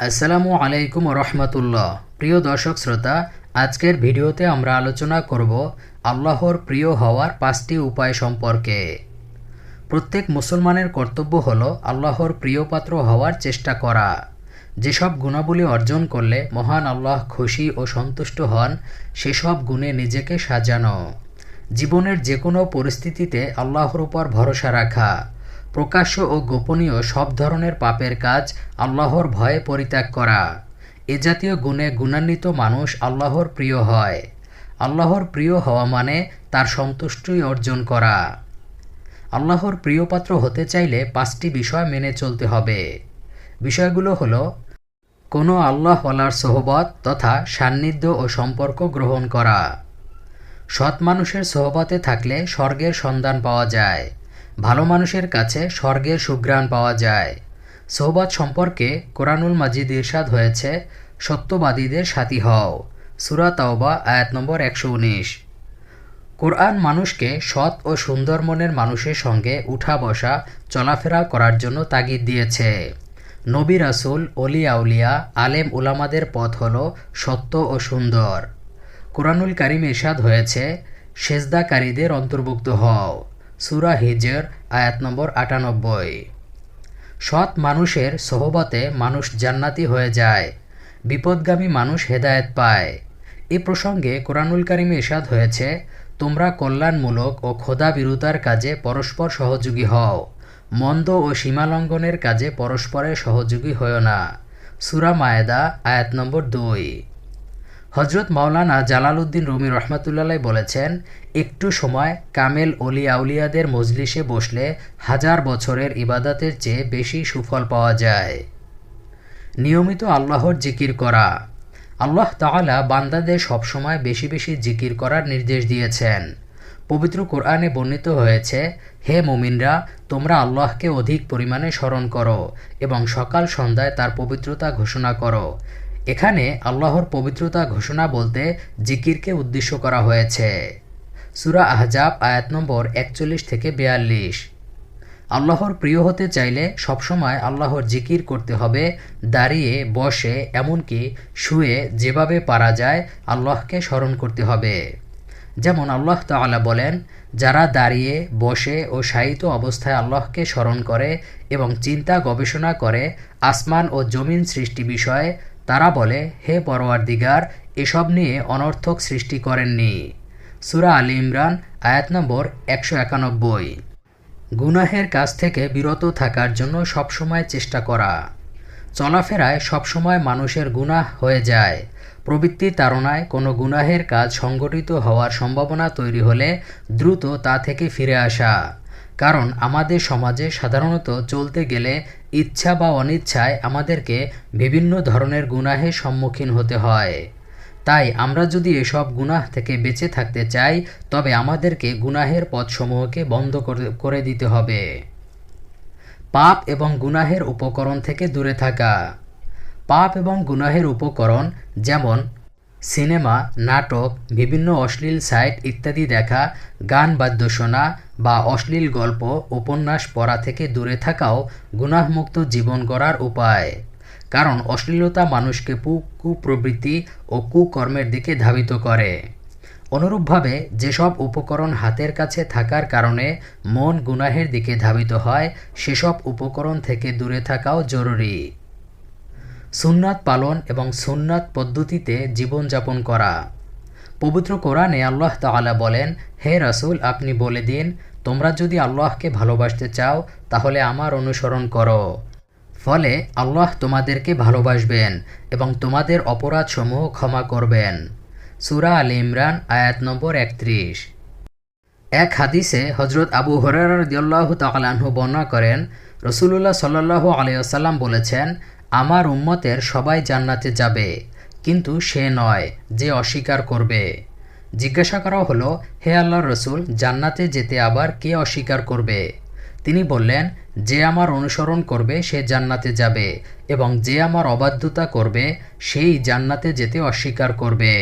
আসসালামু আলাইকুম রহমতুল্লাহ। প্রিয় দর্শক শ্রোতা, আজকের ভিডিওতে আমরা আলোচনা করব আল্লাহর প্রিয় হওয়ার পাঁচটি উপায় সম্পর্কে। প্রত্যেক মুসলমানের কর্তব্য হল আল্লাহর প্রিয় পাত্র হওয়ার চেষ্টা করা। যেসব গুণাবলী অর্জন করলে মহান আল্লাহ খুশি ও সন্তুষ্ট হন, সেসব গুণে নিজেকে সাজানো। জীবনের যে কোনো পরিস্থিতিতে আল্লাহর উপর ভরসা রাখা। প্রকাশ্য ও গোপনীয় সব ধরনের পাপের কাজ আল্লাহর ভয়ে পরিত্যাগ করা। এ জাতীয় গুণে গুণান্বিত মানুষ আল্লাহর প্রিয় হয়। আল্লাহর প্রিয় হওয়া মানে তার সন্তুষ্টই অর্জন করা। আল্লাহর প্রিয় পাত্র হতে চাইলে পাঁচটি বিষয় মেনে চলতে হবে। বিষয়গুলো হলো, কোনো আল্লাহওয়ালার সোহবত তথা সান্নিধ্য ও সম্পর্ক গ্রহণ করা। সৎ মানুষের সোহবতে থাকলে স্বর্গের সন্ধান পাওয়া যায়। ভালো মানুষের কাছে স্বর্গের সুঘ্রাণ পাওয়া যায়। সোহবত সম্পর্কে কোরআনুল মাজিদ ইরশাদ হয়েছে, সত্যবাদীদের সাথী হও। সুরা তাওবা, আয়াত নম্বর একশো উনিশ। কোরআন মানুষকে সৎ ও সুন্দর মনের মানুষের সঙ্গে উঠা বসা, চলাফেরা করার জন্য তাগিদ দিয়েছে। নবী রাসুল অলি আউলিয়া, আলেম উলামাদের পথ হল সত্য ও সুন্দর। কোরআনুল কারিম ইরশাদ হয়েছে, সেজদাকারীদের অন্তর্ভুক্ত হও। সুরা হিজর, আয়াত নম্বর আটানব্বই। সৎ মানুষের সহবতে মানুষ জান্নাতি হয়ে যায়, বিপদগামী মানুষ হেদায়েত পায়। এ প্রসঙ্গে কোরআনুল কারিমে ইরশাদ হয়েছে, তোমরা কল্যাণমূলক ও খোদা বিরুতার কাজে পরস্পর সহযোগী হও, মন্দ ও সীমালঙ্ঘনের কাজে পরস্পরের সহযোগী হও না। সুরা মায়েদা, আয়াত নম্বর দুই। হজরত মাওলানা জালালউদ্দিন রুমি রহমাতুল্লাহ বলেছেন, একটু সময় কামেল অলি আউলিয়াদের মজলিসে বসলে হাজার বছরের ইবাদতের চেয়ে বেশি সুফল পাওয়া যায়। নিয়মিত আল্লাহর জিকির করা। আল্লাহ তাআলা বান্দাদের সবসময় বেশি বেশি জিকির করার নির্দেশ দিয়েছেন। পবিত্র কোরআনে বর্ণিত হয়েছে, হে মুমিনরা, তোমরা আল্লাহকে অধিক পরিমাণে স্মরণ করো এবং সকাল সন্ধ্যায় তার পবিত্রতা ঘোষণা করো। এখানে আল্লাহর পবিত্রতা ঘোষণা বলতে জিকিরকে উদ্দেশ্য করা হয়েছে। সুরা আহজাব আয়াত নম্বর একচল্লিশ থেকে বিয়াল্লিশ। আল্লাহর প্রিয় হতে চাইলে সবসময় আল্লাহর জিকির করতে হবে, দাঁড়িয়ে, বসে, এমনকি শুয়ে যেভাবে পারা যায় আল্লাহকে স্মরণ করতে হবে। যেমন আল্লাহ তাআলা বলেন, যারা দাঁড়িয়ে, বসে ও শায়িত অবস্থায় আল্লাহকে স্মরণ করে এবং চিন্তা গবেষণা করে, আসমান ও জমিন সৃষ্টি বিষয়ে তারা বলে, হে পরওয়ারদিগার, এসব নিয়ে অনর্থক সৃষ্টি করেননি। সুরা আলী ইমরান, আয়াত নম্বর একশো একানব্বই। গুনাহের কাছ থেকে বিরত থাকার জন্য সবসময় চেষ্টা করা। চলাফেরায় সবসময় মানুষের গুনাহ হয়ে যায়। প্রবৃত্তি তাড়নায় কোনো গুনাহের কাজ সংগঠিত হওয়ার সম্ভাবনা তৈরি হলে দ্রুত তা থেকে ফিরে আসা। কারণ আমাদের সমাজে সাধারণত চলতে গেলে ইচ্ছা বা অনিচ্ছায় আমাদেরকে বিভিন্ন ধরনের গুনাহের সম্মুখীন হতে হয়। তাই আমরা যদি এসব গুনাহ থেকে বেঁচে থাকতে চাই, তবে আমাদেরকে গুনাহের পথসমূহকে বন্ধ করে দিতে হবে। পাপ এবং গুনাহের উপকরণ থেকে দূরে থাকা। পাপ এবং গুনাহের উপকরণ যেমন সিনেমা, নাটক, বিভিন্ন অশ্লীল সাইট ইত্যাদি দেখা, গান বাদ্য শোনা বা অশ্লীল গল্প, উপন্যাস পড়া থেকে দূরে থাকাও গুনাহমুক্ত জীবন গড়ার উপায়। কারণ অশ্লীলতা মানুষকে কুপ্রবৃত্তি ও কুকর্মের দিকে ধাবিত করে। অনুরূপভাবে, যেসব উপকরণ হাতের কাছে থাকার কারণে মন গুনাহের দিকে ধাবিত হয়, সেসব উপকরণ থেকে দূরে থাকাও জরুরি। সুন্নাত পালন এবং সুন্নাত পদ্ধতিতে জীবনযাপন করা। পবিত্র কোরআনে আল্লাহ তাআলা বলেন, হে রাসূল, আপনি বলে দিন, তোমরা যদি আল্লাহকে ভালোবাসতে চাও, তাহলে আমার অনুসরণ করো। ফলে আল্লাহ তোমাদেরকে ভালোবাসবেন এবং তোমাদের অপরাধসমূহ ক্ষমা করবেন। সুরা আল ইমরান, আয়াত নম্বর একত্রিশ। এক হাদিসে হজরত আবু হরারদ্লাহ তালাহু বর্ণনা করেন রসুল্লাহ সাল্লাহ আলিয়াল্লাম বলেছেন আমার উম্মতের সবাই জান্নাতে যাবে, কিন্তু সে নয় যে অস্বীকার করবে। জিজ্ঞাসা করা হলো, হে আল্লাহ রসুল, জান্নাতে যেতে আবার কে অস্বীকার করবে? তিনি বললেন, যে আমার অনুসরণ করবে, সে জান্নাতে যাবে, এবং যে আমার অবাধ্যতা করবে, সেই জান্নাতে যেতে অস্বীকার করবে।